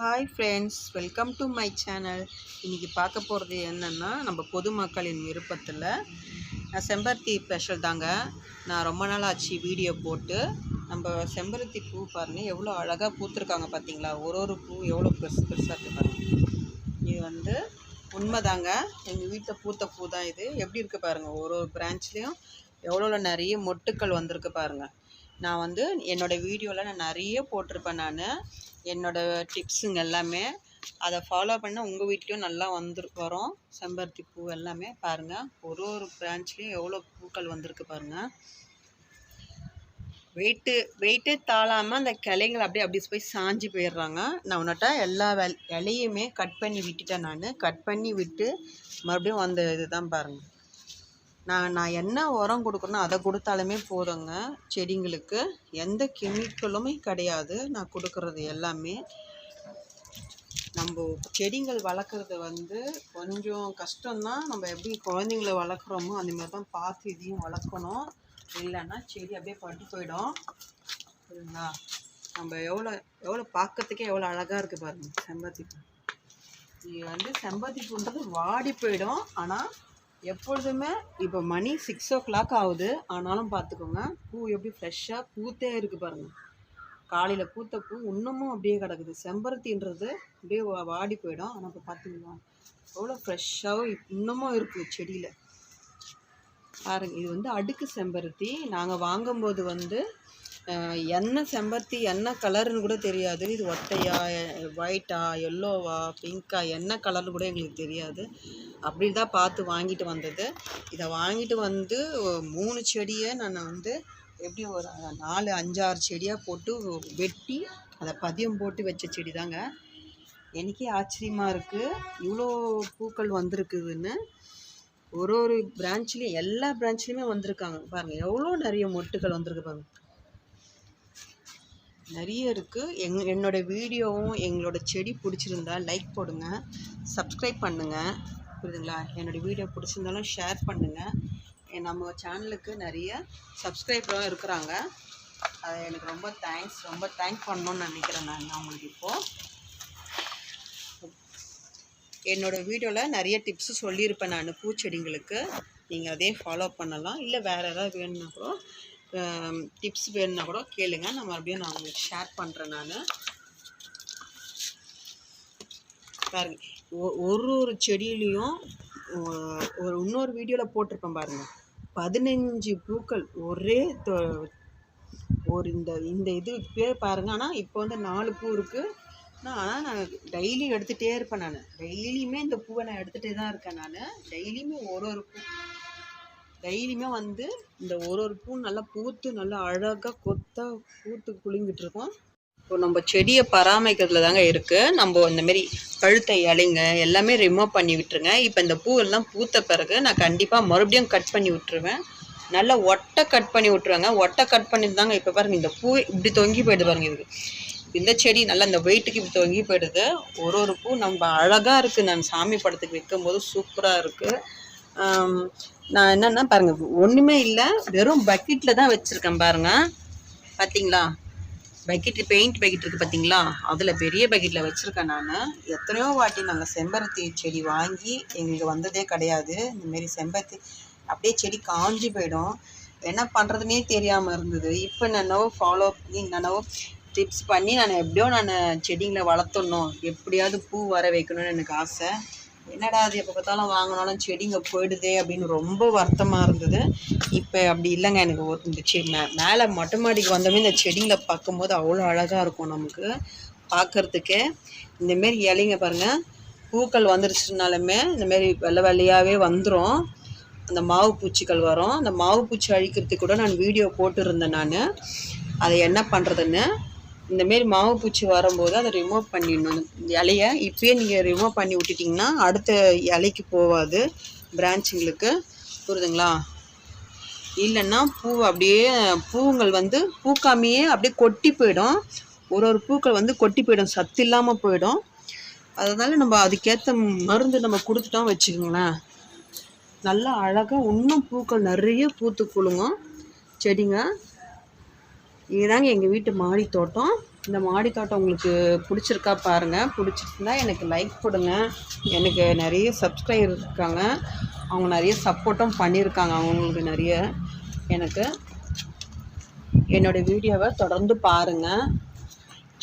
Hi friends welcome to my channel இன்றைக்கி பார்க்க போகிறது என்னென்னா நம்ம பொதுமக்களின் விருப்பத்தில் நான் செம்பருத்தி ஸ்பெஷல் தாங்க. நான் ரொம்ப நாள் ஆச்சு வீடியோ போட்டு. நம்ம செம்பருத்தி பூ பாருங்கள் எவ்வளோ அழகாக பூத்துருக்காங்க பார்த்தீங்களா ஒரு ஒரு பூ எவ்வளோ பெருசு பெருசாக இருக்குது பாருங்கள் இது வந்து உண்மைதாங்க. எங்கள் வீட்டில் பூத்த பூ தான் இது. எப்படி இருக்குது பாருங்கள் ஒரு ஒரு பிரான்ச்லேயும் எவ்வளோ நிறைய மொட்டுக்கள் வந்திருக்கு பாருங்கள் நான் வந்து என்னோடய வீடியோவில் நான் நிறைய போட்டிருப்பேன் நான். என்னோடய டிப்ஸுங்க எல்லாமே. அதை ஃபாலோ பண்ண உங்கள் வீட்லேயும் நல்லா வந்துரு வரும். செம்பருத்தி பூ எல்லாமே பாருங்கள் ஒரு ஒரு பிரான்ச்லேயும் எவ்வளோ பூக்கள் வந்திருக்கு பாருங்கள் வெயிட்டு வெயிட்டே தாழாமல் அந்த கிளைகள் அப்படியே அப்படி போய் சாஞ்சு போயிடுறாங்க. நான் உன்னட்ட எல்லா வெ இலையுமே கட் பண்ணி விட்டுட்டேன் நான். கட் பண்ணி விட்டு மறுபடியும் அந்த இதுதான் பாருங்கள் நான் நான் என்ன உரம் கொடுக்குறேனோ அதை கொடுத்தாலுமே போதுங்க. செடிங்களுக்கு எந்த கெமிக்கலுமே கிடையாது. நான் கொடுக்குறது எல்லாமே. நம்ம செடிங்கள் வளர்க்குறது வந்து கொஞ்சம் கஷ்டம்தான். நம்ம எப்படி குழந்தைங்கள வளர்க்குறோமோ அந்த மாதிரி தான் பார்த்து இதையும் வளர்க்கணும். இல்லைன்னா செடி அப்படியே பட்டு போயிடும். சரிங்களா நம்ம எவ்வளோ எவ்வளோ பார்க்கறதுக்கே எவ்வளோ அழகாக இருக்குது பாருங்கள் செம்பத்தி பூ. இது வந்து செம்பருத்தி பூன்றது வாடி போயிடும். ஆனால் எப்பொழுதுமே இப்போ மணி சிக்ஸ் ஓ கிளாக் ஆகுது. ஆனாலும் பார்த்துக்கோங்க பூ எப்படி ஃப்ரெஷ்ஷாக பூத்தே இருக்குது பாருங்கள் காலையில் பூத்த பூ இன்னமும் அப்படியே கிடக்குது. செம்பருத்தின்றது அப்படியே வா- வாடி போயிடும். ஆனால் இப்போ பார்த்தீங்களா எவ்வளோ ஃப்ரெஷ்ஷாகவும் இன்னமும் இருக்குது செடியில். பாருங்க இது வந்து அடுக்கு செம்பருத்தி. நாங்கள் வாங்கும்போது வந்து என்ன செம்பருத்தி என்ன கலர்னு கூட தெரியாது. இது ஒட்டையா ஒயிட்டா எல்லோவா பிங்கா என்ன கலர்னு கூட எங்களுக்கு தெரியாது. அப்படி தான் பார்த்து வாங்கிட்டு வந்தது. இதை வாங்கிட்டு வந்து மூணு செடியை நான் வந்து எப்படி ஒரு நாலு அஞ்சாறு செடியாக போட்டு வெட்டி அதை பதியம் போட்டு வச்ச செடி தாங்க எனக்கே ஆச்சரியமாக இருக்குது இவ்வளோ பூக்கள் வந்திருக்குதுன்னு. ஒரு ஒரு பிரான்ச்லேயும் எல்லா பிரான்ச்லேயுமே வந்திருக்காங்க. பாருங்கள் எவ்வளோ நிறைய மொட்டுகள் வந்திருக்கு பாருங்கள் நிறைய இருக்குது எங் என்னோட வீடியோவும் எங்களோட செடி பிடிச்சிருந்தா லைக் போடுங்க சப்ஸ்கிரைப் பண்ணுங்கள் புரியுதுங்களா? என்னோட வீடியோ பிடிச்சிருந்தாலும் ஷேர் பண்ணுங்கள் நம்ம சேனலுக்கு நிறைய சப்ஸ்கிரைபரும் இருக்கிறாங்க. அது எனக்கு ரொம்ப தேங்க்ஸ் ரொம்ப தேங்க் பண்ணணும்னு நினைக்கிறேன் நான் அவங்களுக்கு இப்போது என்னோடய வீடியோவில் நிறைய டிப்ஸு சொல்லியிருப்பேன் நான் பூச்செடிங்களுக்கு. நீங்கள் அதே ஃபாலோ பண்ணலாம். இல்லை வேறு ஏதாவது வேணும்னா கூட Um, டிப்ஸ் வேணும்னா கூட கேளுங்க. நான் மறுபடியும் நான் உங்களுக்கு ஷேர் பண்ணுறேன் நான். பாருங்க. ஒ- ஒரு ஒரு செடியிலையும் ஒரு இன்னொரு வீடியோவில் போட்டிருப்பேன் பாருங்கள் பதினஞ்சு பூக்கள் ஒரே ஒரு இந்த இந்த இது பேர் பாருங்க. ஆனால் இப்போ வந்து நாலு பூ இருக்குது ஆனால் நான் டெய்லி எடுத்துகிட்டே இருப்பேன் நான். டெய்லியுமே இந்த பூவை நான் எடுத்துகிட்டே தான் இருக்கேன் நான். டெய்லியுமே ஒரு ஒரு பூ. டெய்லியுமே வந்து இந்த ஒரு ஒரு பூ நல்லா பூத்து நல்லா அழகாக கொத்தாக பூத்து குலுங்கிட்டு இருக்கோம் இப்போ நம்ம செடியை பராமரிக்கிறதுல தாங்க இருக்குது நம்ம இந்தமாரி கழுத்தை பழுத்த இலைங்க எல்லாமே ரிமூவ் பண்ணி விட்டுருங்க. இப்போ இந்த பூ எல்லாம் பூத்த பிறகு நான் கண்டிப்பாக மறுபடியும் கட் பண்ணி விட்டுருவேன். நல்லா ஒட்டை கட் பண்ணி விட்டுருவாங்க. ஒட்டை கட் பண்ணி தாங்க இப்போ பாருங்க இந்த பூ இப்படி தொங்கி போயிடுது பாருங்க இதுக்கு இந்த செடி நல்லா இந்த வெயிட்டுக்கு இப்படி தொங்கி போயிடுது. ஒரு ஒரு பூ நம்ம அழகாக இருக்குது நான் சாமி படத்துக்கு வைக்கும்போது சூப்பராக இருக்குது நான் என்னென்னா பாருங்கள் ஒன்றுமே இல்லை வெறும் பக்கெட்டில் தான் வச்சுருக்கேன் பாருங்கள் பார்த்தீங்களா பக்கெட் பெயிண்ட் பக்கெட் இருக்குது பார்த்தீங்களா அதில் பெரிய பக்கெட்டில் வச்சுருக்கேன் நான். எத்தனையோ வாட்டி நாங்கள் செம்பருத்தி செடி வாங்கி எங்களுக்கு வந்ததே கிடையாது. இந்தமாரி செம்பருத்தி அப்படியே செடி காஞ்சி போயிடும். என்ன பண்ணுறதுனே தெரியாமல் இருந்தது. இப்போ என்னென்னவோ ஃபாலோ பண்ணி என்னென்னவோ டிப்ஸ் பண்ணி நான் எப்படியோ நான் செடிங்களை வளர்த்துடணும். எப்படியாவது பூ வர வைக்கணும்னு எனக்கு ஆசை. என்னடா அது எப்போ பார்த்தாலும் வாங்கினாலும் செடிங்க போயிடுதே அப்படின்னு ரொம்ப வருத்தமாக இருந்தது. இப்போ அப்படி இல்லைங்க எனக்கு ஒரு இந்த செ மே மேலே மொட்டை மாடிக்கு வந்தோமே இந்த செடிங்களை பார்க்கும்போது அவ்வளோ அழகாக இருக்கும் நமக்கு பார்க்குறதுக்கே. இந்தமாரி இலைங்க பாருங்கள் பூக்கள் வந்துருச்சுனாலுமே இந்தமாரி வெள்ளை வெள்ளையாகவே வந்துடும் அந்த மாவு பூச்சிகள் வரும். அந்த மாவு பூச்சி அழிக்கிறதுக்கு கூட நான் வீடியோ போட்டிருந்தேன் நான். அதை என்ன பண்ணுறதுன்னு இந்தமாரி மாவு பூச்சி வரும்போது அதை ரிமூவ் பண்ணிடணும். இந்த இலையை இப்பயே நீங்கள் ரிமூவ் பண்ணி விட்டுட்டிங்கன்னா அடுத்த இலைக்கு போகாது. பிரான்ச்சுங்களுக்கு புரியுதுங்களா? இல்லைன்னா பூ அப்படியே பூங்கள் வந்து பூக்காமையே அப்படியே கொட்டி போயிடும். ஒரு ஒரு பூக்கள் வந்து கொட்டி போயிடும். சத்து இல்லாமல் போயிடும். அதனால் நம்ம அதுக்கேற்ற மருந்து நம்ம கொடுத்துட்டோம் வச்சுக்கோங்களேன். நல்லா அழகாக இன்னும் பூக்கள் நிறைய பூத்து குழுங்கும் செடிங்க. இதுதாங்க எங்கள் வீட்டு மாடி தோட்டம் இந்த மாடி தோட்டம் உங்களுக்கு பிடிச்சிருக்கா பாருங்கள் பிடிச்சிருந்தா எனக்கு லைக் கொடுங்க. எனக்கு நிறைய சப்ஸ்கிரைபர் இருக்காங்க. அவங்க நிறைய சப்போர்ட்டும் பண்ணியிருக்காங்க அவங்களுக்கு நிறைய எனக்கு. என்னோடய வீடியோவை தொடர்ந்து பாருங்கள்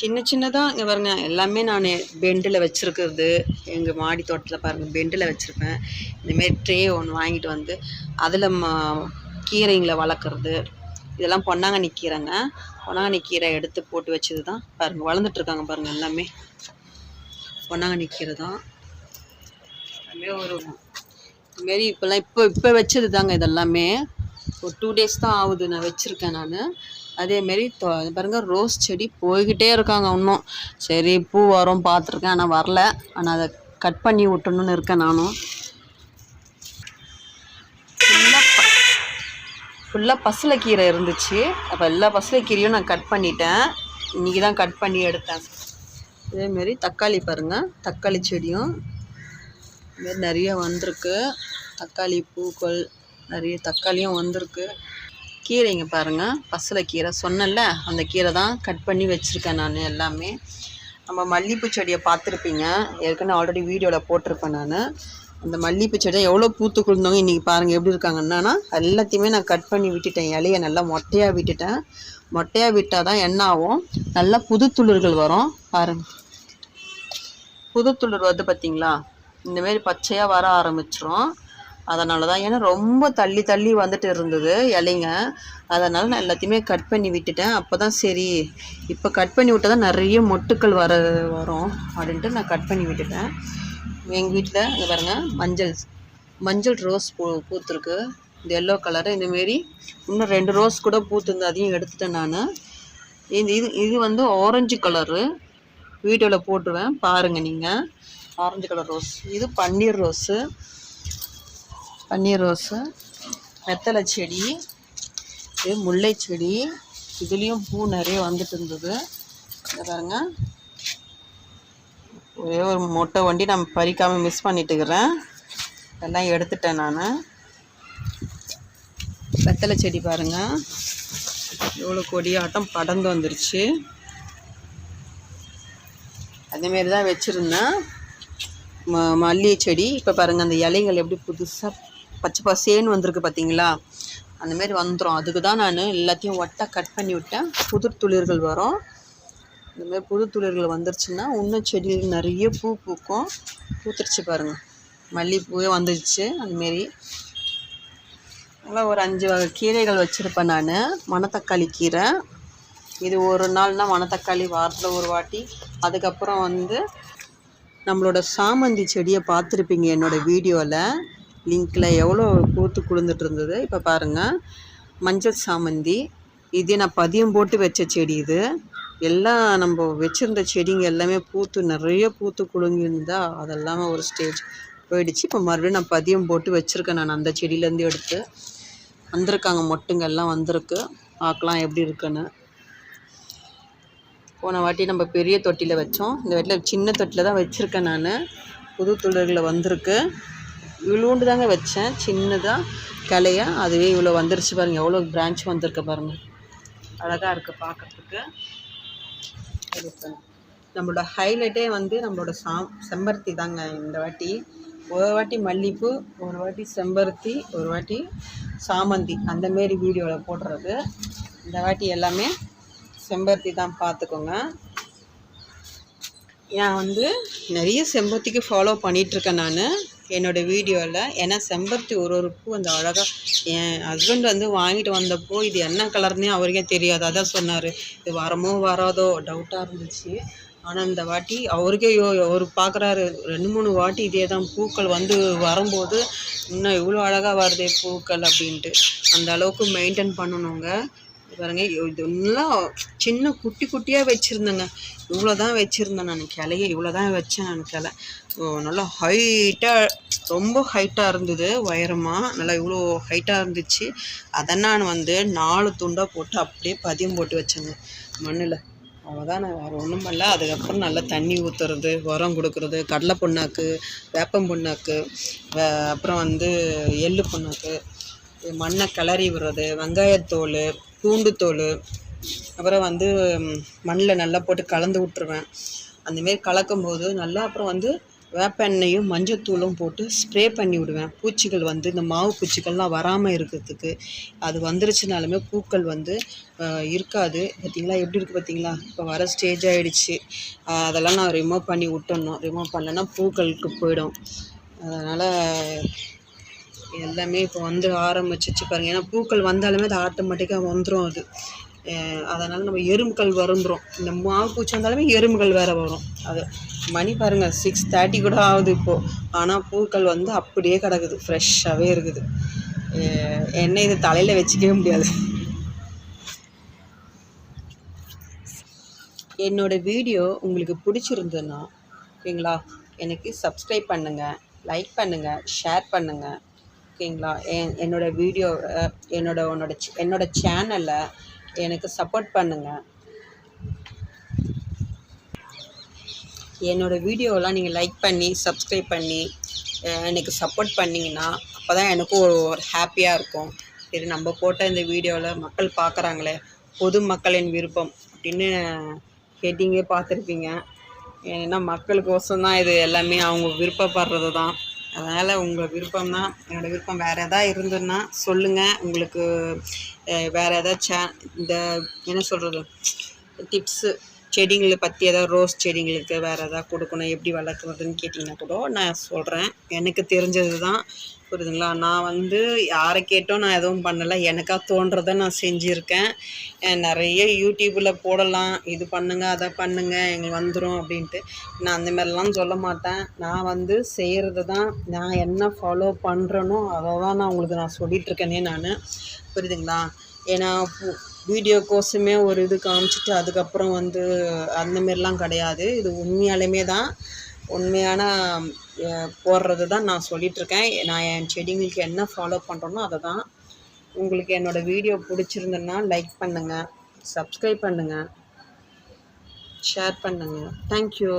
சின்ன சின்னதாக இங்கே பாருங்கள் எல்லாமே நான் பெண்டில் வச்சுருக்கிறது. எங்கள் மாடி தோட்டத்தில் பாருங்கள் பெண்டில் வச்சுருப்பேன் இந்தமாரி ட்ரே ஒன்று வாங்கிட்டு வந்து அதில் ம கீரைங்களை வளர்க்குறது. இதெல்லாம் பொன்னாங்கண்ணி கீரைங்க பொன்னாங்கண்ணி கீரை எடுத்து போட்டு வச்சது தான் பாருங்கள் வளர்ந்துட்டுருக்காங்க பாருங்கள் எல்லாமே. பொன்னாங்கண்ணி கீரை தான் எல்லாமே ஒரு இதுமாரி இப்போல்லாம் இப்போ இப்போ வச்சது தாங்க இதெல்லாமே. ஒரு டூ டேஸ் தான் ஆகுது நான் வச்சுருக்கேன் நான். அதேமாரி தொ பாருங்க ரோஸ் செடி போய்கிட்டே இருக்காங்க இன்னும். சரி பூ வரும் பார்த்துருக்கேன் ஆனால் வரல. ஆனால் அதை கட் பண்ணி விட்டணுன்னு இருக்கேன் நானும். ஃபுல்லாக பசலைக்கீரை இருந்துச்சு. அப்போ எல்லா பசலைக்கீரையும் நான் கட் பண்ணிட்டேன். இன்றைக்கி தான் கட் பண்ணி எடுத்தேன். இதேமாரி தக்காளி பாருங்கள் தக்காளி செடியும். இதுமாரி நிறைய வந்திருக்கு. தக்காளி பூக்கள் நிறைய தக்காளியும் வந்திருக்கு. கீரைங்க பாருங்கள் பசலைக்கீரை சொன்னேன்ல அந்த கீரை தான் கட் பண்ணி வச்சுருக்கேன் நான் எல்லாமே. நம்ம மல்லிகைப்பூ செடியை பார்த்துருப்பீங்க. ஏற்கனவே ஆல்ரெடி வீடியோவில் போட்டிருப்பேன் நான். அந்த மல்லிகைப்பூ செடி எவ்வளோ பூத்து குளிர்ந்தவங்க இன்றைக்கி பாருங்கள் எப்படி இருக்காங்கன்னா எல்லாத்தையுமே நான் கட் பண்ணி விட்டுட்டேன். இலையை நல்லா மொட்டையாக விட்டுட்டேன். மொட்டையாக விட்டால் தான் என்ன ஆகும் நல்லா புது துளிர்கள் வரும். பாருங்கள் புது துளிர் வருது பார்த்தீங்களா இந்தமாரி பச்சையாக வர ஆரம்பிச்சிரும். அதனால தான் ஏன்னா ரொம்ப தள்ளி தள்ளி வந்துட்டு இருந்தது இலைங்க. அதனால் நான் எல்லாத்தையுமே கட் பண்ணி விட்டுட்டேன். அப்போ தான் சரி இப்போ கட் பண்ணி விட்டால் தான் நிறைய மொட்டுக்கள் வர வரும் அப்படின்ட்டு நான் கட் பண்ணி விட்டுட்டேன். எங்கள் வீட்டில் இங்கே பாருங்கள் மஞ்சள் மஞ்சள் ரோஸ் பூ பூத்துருக்கு. இந்த எல்லோ கலரு இந்தமாரி இன்னும் ரெண்டு ரோஸ் கூட பூத்துருந்து அதையும் எடுத்துட்டேன் நான். இந்த இது இது வந்து ஆரஞ்சு கலரு வீடியோவில் போட்டுருவேன் பாருங்கள் நீங்கள் ஆரஞ்சு கலர் ரோஸ் இது பன்னீர் ரோஸு பன்னீர் ரோஸு வெத்தலை செடி. இது முல்லை செடி இதுலேயும் பூ நிறைய வந்துட்டு இருந்தது. இதை ஒரே ஒரு மொட்டை வண்டி நான் பறிக்காமல் மிஸ் பண்ணிட்டுக்கிறேன். எல்லாம் எடுத்துட்டேன் நான். வெத்தலை செடி பாருங்கள் எவ்வளோ கொடியாட்டம் படர்ந்து வந்துருச்சு. அதேமாரி தான் வச்சுருந்தேன். ம மல்லிகை செடி. இப்போ பாருங்கள் அந்த இலைகள் எப்படி புதுசாக பச்சை பசேன்னு வந்திருக்கு பார்த்தீங்களா அந்தமாரி வந்துடும் அதுக்கு தான் நான் எல்லாத்தையும் ஒட்டா கட் பண்ணி விட்டேன். புதிர் துளிர்கள் வரும். இந்தமாரி புது துளிர்கள் வந்துருச்சுன்னா இன்னும் செடி நிறைய பூ பூக்கும். பூத்துருச்சு பாருங்கள் மல்லிகைப்பூவே வந்துருச்சு அந்தமாரி நல்லா ஒரு அஞ்சு வகை கீரைகள் வச்சுருப்பேன் நான். மணத்தக்காளி கீரை. இது ஒரு நாள்னா மணத்தக்காளி வாரத்தில் ஒரு வாட்டி. அதுக்கப்புறம் வந்து நம்மளோட சாமந்தி செடியை பார்த்துருப்பீங்க என்னோடய வீடியோவில் லிங்கில் எவ்வளோ பூத்து குளிர்ந்துட்டு இருந்தது. இப்போ பாருங்கள் மஞ்சள் சாமந்தி. இது நான் பதியம் போட்டு வச்ச செடி இது. எல்லாம் நம்ம வச்சுருந்த செடிங்க எல்லாமே பூத்து நிறைய பூத்து குலுங்கியிருந்தா அதெல்லாமே ஒரு ஸ்டேஜ் போயிடுச்சு. இப்போ மறுபடியும் நான் பதியம் போட்டு வச்சுருக்கேன் நான் அந்த செடியிலேருந்து எடுத்து. வந்திருக்காங்க மொட்டுங்க எல்லாம் வந்திருக்கு. பார்க்கலாம் எப்படி இருக்குன்னு. போன வாட்டி நம்ம பெரிய தொட்டியில் வச்சோம். இந்த வாட்டியில் சின்ன தொட்டியில் தான் வச்சுருக்கேன் நான். புது துளிர்களில் வந்திருக்கு. இவ்வளோண்டு தாங்க வச்சேன். சின்னதாக கிளையா அதுவே இவ்வளோ வந்துருச்சு பாருங்கள் எவ்வளோ பிரான்ச் வந்திருக்கு பாருங்கள் அழகாக இருக்குது பார்க்குறதுக்கு. நம்மளோட ஹைலைட்டே வந்து நம்மளோட சாம் செம்பருத்தி தாங்க இந்த வாட்டி. ஒரு வாட்டி மல்லிகைப்பூ ஒரு வாட்டி செம்பருத்தி ஒரு வாட்டி சாமந்தி. அந்தமாரி வீடியோவில் போடுறது. இந்த வாட்டி எல்லாமே செம்பருத்தி தான் பார்த்துக்கோங்க. நான் வந்து நிறைய செம்பருத்திக்கு ஃபாலோ பண்ணிகிட்ருக்கேன் நான். என்னோடய வீடியோவில் ஏன்னா செம்பருத்தி ஒரு ஒரு பூ அந்த அழகாக என் ஹஸ்பண்ட் வந்து வாங்கிட்டு வந்தப்போ இது என்ன கலர்னே அவருக்கே தெரியாது. அதான் சொன்னார். இது வரமோ வராதோ டவுட்டாக இருந்துச்சு. ஆனால் இந்த வாட்டி அவருக்கே யோ அவர் பார்க்குறாரு ரெண்டு மூணு வாட்டி இதே தான் பூக்கள் வந்து வரும்போது இன்னும் இவ்வளோ அழகாக வருதே பூக்கள் அப்படின்ட்டு. அந்த அளவுக்கு மெயின்டைன் பண்ணணுங்க. பாருங்க இதெல்லாம் சின்ன குட்டி குட்டியாக வச்சுருந்தேங்க. இவ்வளோ தான் வச்சுருந்தேன் நான் கிளைய இவ்வளோ தான் வச்சேன் நான் கிளை. நல்லா ஹைட்டாக ரொம்ப ஹைட்டாக இருந்தது உயரமாக நல்லா இவ்வளோ ஹைட்டாக இருந்துச்சு. அதை நான் வந்து நாலு துண்டாக போட்டு அப்படியே பதியம் போட்டு வச்சேங்க மண்ணில். அவ்வளோதான் நான் வேறு ஒன்றும் பண்ணல. அதுக்கப்புறம் நல்லா தண்ணி ஊற்றுறது உரம் கொடுக்குறது கடலை புண்ணாக்கு வேப்பம் புண்ணாக்கு அப்புறம் வந்து எள்ளு புண்ணாக்கு மண்ணை கிளறி விடுறது வெங்காயத்தோல் பூண்டுத்தோல் அப்புறம் வந்து மண்ணில் நல்லா போட்டு கலந்து விட்ருவேன் அந்தமாரி கலக்கும்போது நல்லா அப்புறம் வந்து வேப்பெண்ணெயும் மஞ்சத்தூளும் போட்டு ஸ்ப்ரே பண்ணி விடுவேன். பூச்சிகள் வந்து இந்த மாவு பூச்சிகள்லாம் வராமல் இருக்கிறதுக்கு அது வந்துருச்சுனாலுமே பூக்கள் வந்து இருக்காது. பார்த்தீங்களா எப்படி இருக்குது பார்த்தீங்களா இப்போ வர ஸ்டேஜ் ஆகிடுச்சு அதெல்லாம் நான் ரிமூவ் பண்ணி விட்டுடணும். ரிமூவ் பண்ணேன்னா பூக்களுக்கு போயிடும். அதனால் எல்லாமே இப்போ வந்து ஆரம்பிச்சிச்சு பாருங்க. ஏன்னா பூக்கள் வந்தாலுமே அது ஆட்டோமேட்டிக்காக வந்துடும் அது. அதனால் நம்ம எறும்புகள் வருந்துடும் இந்த மாவு பூச்சி வந்தாலுமே எறும்புகள் வேறு வரும். அது மணி பாருங்கள் சிக்ஸ் தேர்ட்டி கூட ஆகுது இப்போது ஆனால் பூக்கள் வந்து அப்படியே கிடக்குது ஃப்ரெஷ்ஷாகவே இருக்குது. என்ன இது தலையில் வச்சுக்கவே முடியாது. என்னோடய வீடியோ உங்களுக்கு பிடிச்சிருந்ததுன்னா ஓகேங்களா? எனக்கு சப்ஸ்கிரைப் பண்ணுங்கள் லைக் பண்ணுங்கள் ஷேர் பண்ணுங்கள் ஓகேங்களா? என் என்னோட வீடியோ என்னோட உன்னோட என்னோட சேனலை எனக்கு சப்போர்ட் பண்ணுங்கள் என்னோட வீடியோலாம் நீங்கள் லைக் பண்ணி சப்ஸ்கிரைப் பண்ணி எனக்கு சப்போர்ட் பண்ணிங்கன்னா அப்போ தான் எனக்கும் ஒரு ஒரு ஹாப்பியாக இருக்கும். சரி நம்ம போட்ட இந்த வீடியோவில் மக்கள் பார்க்குறாங்களே பொதுமக்களின் விருப்பம் அப்படின்னு ஹெட்டிங்கே பார்த்துருப்பீங்க. ஏன்னா மக்களுக்கோசம் தான் இது எல்லாமே அவங்க விருப்பப்படுறது தான் அதனால் உங்கள் விருப்பம் தான் என்னோடய விருப்பம் வேறு எதாவது இருந்ததுன்னா சொல்லுங்கள் உங்களுக்கு வேறு எதாவது சே இந்த என்ன சொல்கிறது டிப்ஸு செடிங்களை பற்றி ஏதாவது ரோஸ் செடிங்களுக்கு வேறு எதாவது கொடுக்கணும் எப்படி வளர்க்குறதுன்னு கேட்டிங்கன்னா கூட நான் சொல்கிறேன் எனக்கு தெரிஞ்சது தான் புரியுதுங்களா? நான் வந்து யாரை கேட்டும் நான் எதுவும் பண்ணலை. எனக்காக தோன்றதை நான் செஞ்சுருக்கேன். நிறைய யூடியூப்பில் போடலாம். இது பண்ணுங்கள் அதை பண்ணுங்கள் எங்களுக்கு வந்துடும் அப்படின்ட்டு. நான் அந்த மாதிரிலாம் சொல்ல மாட்டேன். நான் வந்து செய்கிறது தான் நான் என்ன ஃபாலோ பண்ணுறேனோ அதை தான் நான் உங்களுக்கு நான் சொல்லிகிட்ருக்கேனே நான். புரியுதுங்களா? ஏன்னா வீடியோ கோசமே ஒரு இது காமிச்சிட்டு அதுக்கப்புறம் வந்து அந்த மாரிலாம் கிடையாது. இது உண்மையாலுமே தான். உண்மையான போடுறது தான் நான் சொல்லிகிட்ருக்கேன் நான் என் செடிங்களுக்கு என்ன ஃபாலோ பண்ணுறேனோ அதை தான். உங்களுக்கு என்னோடய வீடியோ பிடிச்சிருந்ததுன்னா லைக் பண்ணுங்கள் சப்ஸ்கிரைப் பண்ணுங்கள் ஷேர் பண்ணுங்கள் தேங்க்யூ